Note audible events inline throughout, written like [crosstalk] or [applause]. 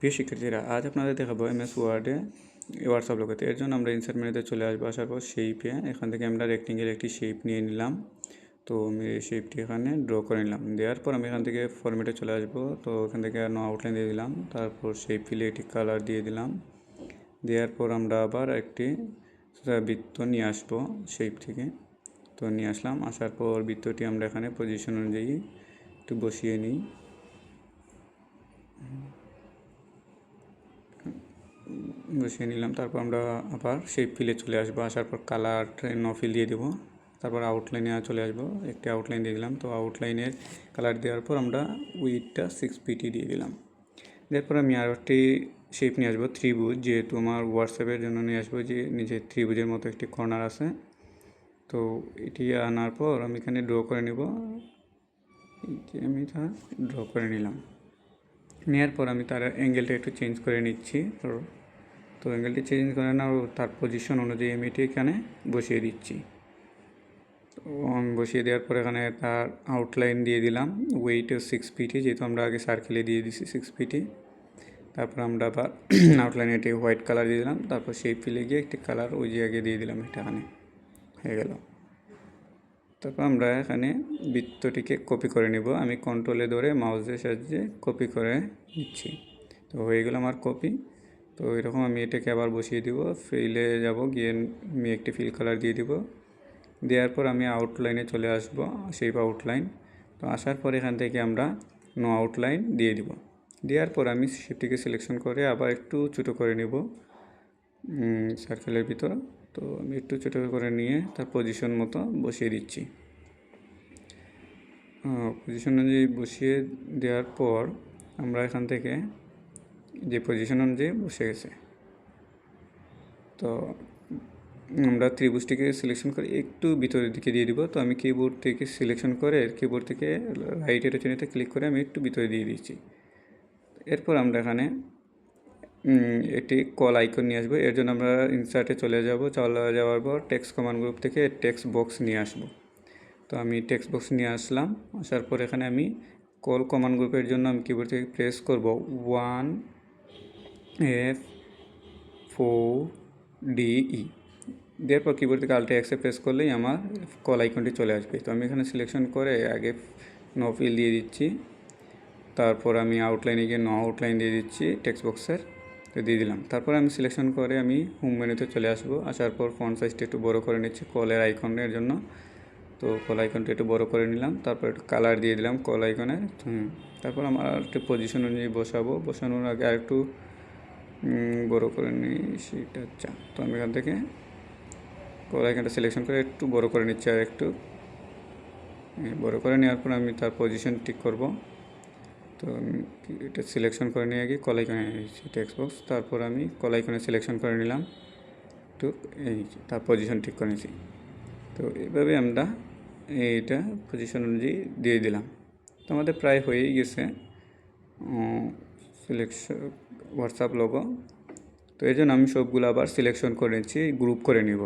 প্রিয় শিক্ষার্থীরা, আজ আপনাদের দেখাবো এম এস ওয়ার্ডে হোয়াটসঅ্যাপ লোকেতে এর জন্য আমরা ইনসার্ট মেনুতে চলে আসব, আসার পর শেপে এখান থেকে আমরা রেক্টেঙ্গেল একটি শেপ নিয়ে নিলাম। তো আমি এই শেপটি এখানে ড্র করে নিলাম। দেওয়ার পর আমি এখান থেকে ফরম্যাটে চলে আসব। তো এখান থেকে নো আউটলাইন দিয়ে দিলাম। তারপর শেপ ফিলে একটি কালার দিয়ে দিলাম। দেওয়ার পর আমরা আবার একটি বৃত্ত নিয়ে আসব শেপ থেকে। তো নিয়ে আসলাম। আসার পর বৃত্তটি আমরা এখানে পজিশন অনুযায়ী একটু বসিয়ে নিই। বসিয়ে নিলাম, তারপর আমরা আবার সেই ফিলে চলে আসব। আসার পর কালার ন ফিল দিয়ে দেবো, তারপর আউটলাইনে চলে আসব। একটি আউটলাইন দিয়ে দিলাম, তো আউটলাইনের কালার দেওয়ার পর আমরা উইথটা সিক্স পিটি দিয়ে দিলাম। এরপর আমি আর একটি শেপ নিয়ে আসব, ত্রিভুজ, যেহেতু আমার হোয়াটসঅ্যাপের জন্য নিয়ে আসব, যে নিজের ত্রিভুজের মতো একটি কর্নার আছে। তো এটি আনার পর আমি এখানে ড্র করে নেব। আমি তা ড্র করে নিলাম। নেওয়ার পর আমি তার অ্যাঙ্গেলটা একটু চেঞ্জ করে নিচ্ছি। তো অ্যাঙ্গেলটি চেঞ্জ করে না তার পজিশন অনুযায়ী আমি এটি এখানে বসিয়ে দিচ্ছি। তো বসিয়ে দেওয়ার পর এখানে তার আউটলাইন দিয়ে দিলাম ওয়েট সিক্স ফিটি যেহেতু আমরা আগে সার্কেলে দিয়ে দিছি সিক্স ফিটি তারপর আমরা আবার [clears throat] আউটলাইনে এটি হোয়াইট কালার দিয়ে দিলাম, তারপর সেই ফিলে গিয়ে একটি কালার ওই জায়গায় দিয়ে দিলাম এখানে, হয়ে গেল। তারপর আমরা এখানে বৃত্তটিকে কপি করে নিব, আমি কন্ট্রোলে ধরে মাউসের সাহায্যে কপি করে নিচ্ছি। তো হয়ে গেল আমার কপি তো এরকম আমি এটাকে আবার বসিয়ে দিব ফিলে যাব, গিয়ে আমি একটি ফিল কালার দিয়ে দিব। দেওয়ার পর আমি আউটলাইনে চলে আসব শেপ আউটলাইন তো আসার পর এখান থেকে আমরা নো আউটলাইন দিয়ে দিব। দেওয়ার পর আমি শেপটিকে সিলেকশন করে আবার একটু ছোটো করে নেব সার্কেলের ভিতর। তো আমি একটু ছোটো করে নিয়ে তার পজিশন মতো বসিয়ে দিচ্ছি। পজিশন অনুযায়ী বসিয়ে দেওয়ার পর আমরা এখান থেকে যে পজিশন অনুযায়ী বসে গেছে। তো আমরা ত্রিভুজটিকে সিলেকশন করে একটু ভিতরের দিকে দিয়ে দিব। তো আমি কিবোর্ড থেকে সিলেকশন করে কিবোর্ড থেকে রাইটের চেনেতে ক্লিক করে আমি একটু ভিতরে দিয়ে দিয়েছি এরপর আমরা এখানে একটি কল আইকন নিয়ে আসব। এর জন্য আমরা ইনসার্টে চলে যাব। চলে যাওয়ার পর টেক্সট কমান্ড গ্রুপ থেকে টেক্সট বক্স নিয়ে আসব। তো আমি টেক্সট বক্স নিয়ে আসলাম। আসার পর এখানে আমি কল কমান্ড গ্রুপের জন্য আমি কিবোর্ড থেকে প্রেস করব। ওয়ান এফ ফোর ডিই দেওয়ার পর কিবোর্ড আলটে এক্সে প্রেস করলেই আমার কল আইকনটি চলে আসবে। তো আমি এখানে সিলেকশন করে আগে নো ফিল দিয়ে দিচ্ছি। তারপর আমি আউটলাইনে গিয়ে নো আউটলাইন দিয়ে দিচ্ছি টেক্সট বক্সের তো দিয়ে দিলাম। তারপর আমি সিলেকশন করে আমি হোম মেনুতে চলে আসব। আসার পর ফোন সাইজটা একটু বড় করে নিচ্ছি কলের আইকনের জন্য। তো কল আইকনটা একটু বড় করে নিলাম। তারপর একটু কালার দিয়ে দিলাম কল আইকনের তারপর আমার একটু পজিশন অনুযায়ী বসাবো। বসানোর আগে আর একটু বড় করে নিই, সেটা আচ্ছা তো আমি এখান থেকে কল আইকনটা সিলেকশন করে একটু বড় করে নিচ্ছি আর একটু। বড় করে নেওয়ার পর আমি তার পজিশন ঠিক করব। তো এটা সিলেকশন করে নিয়ে গিয়ে কলাইকনে টেক্সট বক্স তারপর আমি কলাইকনে সিলেকশন করে নিলাম। তো এই তার পজিশন ঠিক করে নিয়েছি। তো এইভাবে আমরা এইটা পজিশন অনুযায়ী দিয়ে দিলাম। তো আমাদের প্রায় হয়েই গেছে। সিলেকশন হোয়াটসঅ্যাপ লোগো তো এই জন্য আমি সবগুলো আবার সিলেকশন করে নিচ্ছি গ্রুপ করে নিব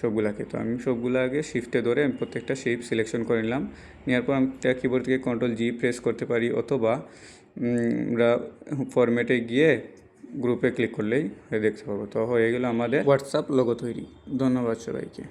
সবগুলাকে। তো আমি সবগুলো আগে শিফটে ধরে আমি প্রত্যেকটা শেপ সিলেকশন করে নিলাম। নেওয়ার পর আমি কিবোর্ড থেকে কন্ট্রোল জি প্রেস করতে পারি অথবা আমরা ফরম্যাটে গিয়ে গ্রুপে ক্লিক করলেই দেখতে পাবো। তো হয়ে গেল আমাদের হোয়াটসঅ্যাপ লোগো তৈরি। ধন্যবাদ সবাইকে।